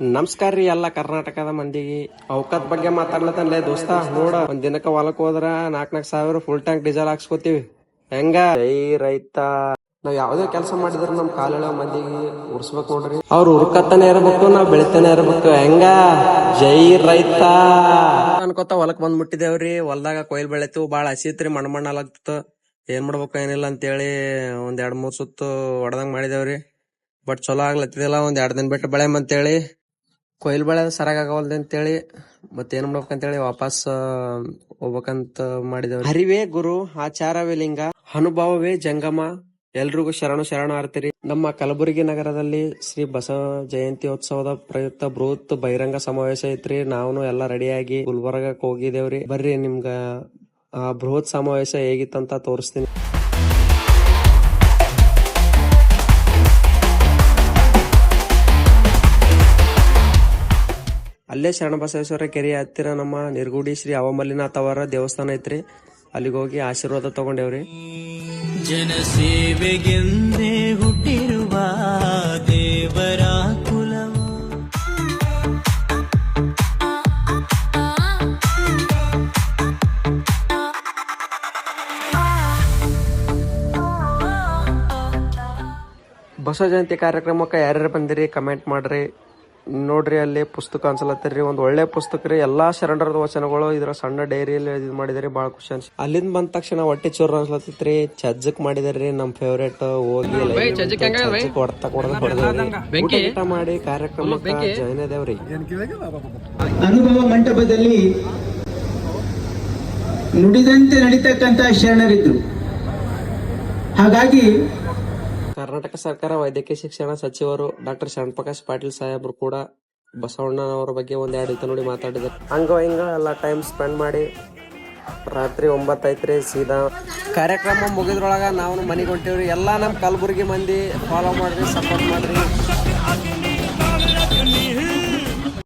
ನಮಸ್ಕಾರ ರೀ ಎಲ್ಲ ಕರ್ನಾಟಕದ ಮಂದಿಗೆ. ಅವಕತ್ ಬಗ್ಗೆ ಮಾತಾಡ್ಲತ್ತನ್ಲೇ ದೋಸ್ತ? ನೋಡ ಒಂದ್ ದಿನಕ್ಕ ಹೊಲಕ್ ಹೋದ್ರ ನಾಕ್ ನಾಕ್ ಸಾವಿರ ಫುಲ್ ಟ್ಯಾಂಕ್ ಡೀಸೆಲ್ ಹಾಕ್ಸ್ಕೊತೀವಿ. ಹೆಂಗ? ಜೈ ರೈತ. ನಾವ್ ಯಾವ್ದೇ ಕೆಲಸ ಮಾಡಿದ್ರ ನಮ್ ಕಾಲೆಳ ಮಂದಿಗೆ ಉರ್ಸ್ಬೇಕು ನೋಡ್ರಿ. ಅವ್ರು ಉರ್ಕತ್ತಾನೆ ಇರ್ಬೇಕು ನಾವ್ ಬೆಳಿತಾನೆ ಇರ್ಬೇಕು. ಹೆಂಗ? ಜೈ ರೈತ. ಅನ್ಕೋತ ಹೊಲಕ್ ಬಂದ್ ಮುಟ್ಟಿದೇವ್ರಿ ಹೊಲ್ದಾಗ ಕೊಯ್ಲ್ ಬೆಳೆತು ಬಾಳ ಹಸಿತ್ರಿ ಮಣ್ಣ ಮಣ್ಣ ಅಲಾಗ್ತಿತ್ತು ಏನ್ ಮಾಡ್ಬೇಕು ಏನಿಲ್ಲ ಅಂತೇಳಿ ಒಂದ್ ಎರಡ್ ಮೂರ್ ಸುತ್ತು ಹೊಡೆದಂಗ್ ಮಾಡಿದೇವ್ರಿ. ಬಟ್ ಚಲೋ ಆಗ್ಲತ್ತಿದಿಲ್ಲ ಒಂದ್ ಎರಡ್ ದಿನ ಬಿಟ್ಟು ಬೆಳೆ ಅಂತೇಳಿ. ಕೊಯ್ಲ್ ಬೆಳೆ ಸರಿಯಾಗಿ ಆಗವಲ್ದು ಅಂತೇಳಿ, ಮತ್ತೇನ್ ಮಾಡ್ಬೇಕಂತೇಳಿ ವಾಪಸ್ ಹೋಗ್ಬೇಕಂತ ಮಾಡಿದೇವ್ರಿ. ಹರಿವೇ ಗುರು, ಆಚಾರವೇ ಲಿಂಗ, ಅನುಭವವೇ ಜಂಗಮ, ಎಲ್ರಿಗೂ ಶರಣು ಶರಣಾರ್ಥಿರಿ. ನಮ್ಮ ಕಲಬುರಗಿ ನಗರದಲ್ಲಿ ಶ್ರೀ ಬಸವ ಜಯಂತಿ ಉತ್ಸವದ ಪ್ರಯುಕ್ತ ಬೃಹತ್ ಬಹಿರಂಗ ಸಮಾವೇಶ ಐತ್ರಿ. ನಾವು ಎಲ್ಲ ರೆಡಿಯಾಗಿ ಗುಲ್ಬರ್ಗಕ್ಕೆ ಹೋಗಿದೇವ್ರಿ. ಬರ್ರಿ ನಿಮ್ಗ, ಆ, ಬೃಹತ್ ಸಮಾವೇಶ ಹೇಗಿತ್ತಂತ ತೋರಿಸ್ತೀನಿ. ಅಲ್ಲೇ ಶರಣಬಸವೇಶ್ವರ ಕೆರೆ ಹತ್ತಿರ ನಮ್ಮ ನಿರ್ಗುಡಿ ಶ್ರೀ ಅವಮಲ್ಲಿನಾಥ್ ಅವರ ದೇವಸ್ಥಾನ ಐತ್ರಿ. ಅಲ್ಲಿಗೆ ಹೋಗಿ ಆಶೀರ್ವಾದ ತಗೊಂಡೇವ್ರಿ. ಜನಸೇವೆಗೆಂದೇ ಹುಟ್ಟಿರುವ ದೇವರ ಕುಲವು. ಬಸವ ಜಯಂತಿ ಕಾರ್ಯಕ್ರಮಕ್ಕೆ ಯಾರ್ಯಾರು ಬಂದಿರಿ ಕಮೆಂಟ್ ಮಾಡ್ರಿ. ನೋಡ್ರಿ ಅಲ್ಲಿ ಪುಸ್ತಕ ಅನ್ಸಲತ್ತೀರಿ ಒಂದ್ ಒಳ್ಳೆ ಪುಸ್ತಕ ರೀ. ಎಲ್ಲಾ ಶರಣರದ ವಚನಗಳು ಇದ್ರ ಸಣ್ಣ ಡೈರಿಯಲ್ಲಿ ಇದು ಮಾಡಿದಾರೆ ಬಾಳ ಖುಷಿ ಅನ್ಸಿ. ಅಲ್ಲಿಂದ ಬಂದ ತಕ್ಷಣ ಹೊಟ್ಟೆ ಚೂರ್ ಅನ್ಸಲತ್ತೈತ್ರಿ. ಚಜ್ಜಕ್ ಮಾಡಿದಾರ್ರಿ ನಮ್ ಫೇವ್ರೇಟ್ ಹೋಗಿ ಕೊಡ್ತಾ ಊಟ ಮಾಡಿ ಕಾರ್ಯಕ್ರಮ ಜಾಯ್ನ್ ಅದೇವ್ರಿ. ಅನುಭವ ಮಂಟಪದಲ್ಲಿ ನುಡಿದಂತೆ ನಡೀತಕ್ಕಂತ ಶರಣರಿದ್ರು. ಹಾಗಾಗಿ ಕರ್ನಾಟಕ ಸರ್ಕಾರ ವೈದ್ಯಕೀಯ ಶಿಕ್ಷಣ ಸಚಿವರು ಡಾಕ್ಟರ್ ಶರಣಪ್ರಕಾಶ್ ಪಾಟೀಲ್ ಸಾಹೇಬ್ರು ಕೂಡ ಬಸವಣ್ಣನವರ ಬಗ್ಗೆ ಒಂದೆರಡು ಎರಡು ಇತ ನೋಡಿ ಮಾತಾಡಿದ್ರು ಹಂಗ ಹಿಂಗ ಎಲ್ಲ ಟೈಮ್ ಸ್ಪೆಂಡ್ ಮಾಡಿ ರಾತ್ರಿ ಒಂಬತ್ತೈತ್ರಿ ಸೀದಾ. ಕಾರ್ಯಕ್ರಮ ಮುಗಿದ್ರೊಳಗ ನಾವು ಮನೆಗೆ ಹೊಂಟೇವ್ರಿ. ಎಲ್ಲ ನಮ್ಮ ಕಲಬುರ್ಗಿ ಮಂದಿ ಫಾಲೋ ಮಾಡ್ರಿ ಸಪೋರ್ಟ್ ಮಾಡ್ರಿ.